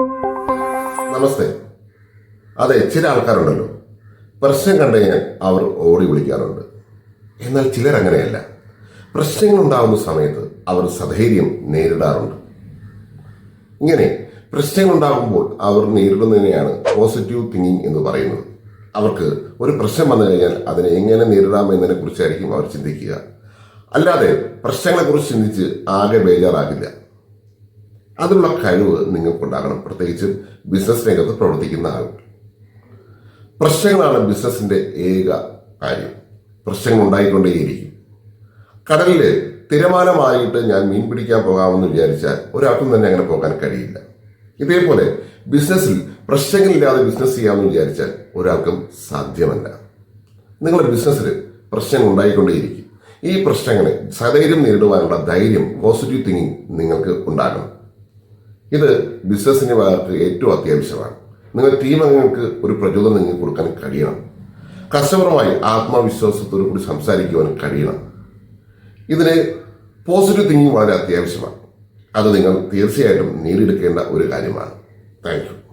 നമസ്തേ. അതെ ചില ആൾക്കാരുണ്ടല്ലോ. പ്രശ്നം കണ്ടു കഴിഞ്ഞാൽ അവർ ഓടി വിളിക്കാറുണ്ട്. എന്നാൽ ചിലർ അങ്ങനെയല്ല. പ്രശ്നങ്ങൾ ഉണ്ടാകുന്ന സമയത്ത് അവർ സധൈര്യം നേരിടാറുണ്ട്. ഇങ്ങനെ പ്രശ്നങ്ങൾ ഉണ്ടാകുമ്പോൾ അവർ നേരിടുന്നതിനെയാണ് പോസിറ്റീവ് തിങ്കിങ് എന്ന് പറയുന്നത്. അവർക്ക് ഒരു പ്രശ്നം വന്നു കഴിഞ്ഞാൽ അതിനെ എങ്ങനെ നേരിടാം എന്നതിനെ കുറിച്ചായിരിക്കും അവർ ചിന്തിക്കുക. അല്ലാതെ പ്രശ്നങ്ങളെക്കുറിച്ച് ചിന്തിച്ച് ആകെ ബേജാറാകില്ല. അതിനുള്ള കഴിവ് നിങ്ങൾക്കുണ്ടാകണം. പ്രത്യേകിച്ച് ബിസിനസ് രംഗത്ത് പ്രവർത്തിക്കുന്ന ആൾ. പ്രശ്നങ്ങളാണ് ബിസിനസിന്റെ ഏക കാര്യം. പ്രശ്നങ്ങൾ ഉണ്ടായിക്കൊണ്ടേയിരിക്കും. കടലിൽ തിരമാലമായിട്ട് ഞാൻ മീൻ പിടിക്കാൻ പോകാമെന്ന് വിചാരിച്ചാൽ ഒരാൾക്കും തന്നെ അങ്ങനെ പോകാൻ കഴിയില്ല. ഇതേപോലെ ബിസിനസ്സിൽ പ്രശ്നങ്ങളില്ലാതെ ബിസിനസ് ചെയ്യാമെന്ന് വിചാരിച്ചാൽ ഒരാൾക്കും സാധ്യമല്ല. നിങ്ങളുടെ ബിസിനസ്സിൽ പ്രശ്നങ്ങൾ ഉണ്ടായിക്കൊണ്ടേയിരിക്കും. ഈ പ്രശ്നങ്ങളെ സധൈര്യം നേരിടുവാനുള്ള ധൈര്യം പോസിറ്റീവ് തിങ്കിങ് നിങ്ങൾക്ക് ഉണ്ടാകണം. ഇത് ബിസിനസ്സിന് ഭാഗത്ത് ഏറ്റവും അത്യാവശ്യമാണ്. നിങ്ങൾ ടീം അംഗങ്ങൾക്ക് ഒരു പ്രചോദനം നിങ്ങൾക്ക് കൊടുക്കാൻ കഴിയണം. കസ്റ്റമറുമായി ആത്മവിശ്വാസത്തോടു കൂടി സംസാരിക്കുവാനും കഴിയണം. ഇതിന് പോസിറ്റീവ് തിങ്കിങ് വളരെ അത്യാവശ്യമാണ്. അത് നിങ്ങൾ തീർച്ചയായിട്ടും നേടിയെടുക്കേണ്ട ഒരു കാര്യമാണ്. താങ്ക്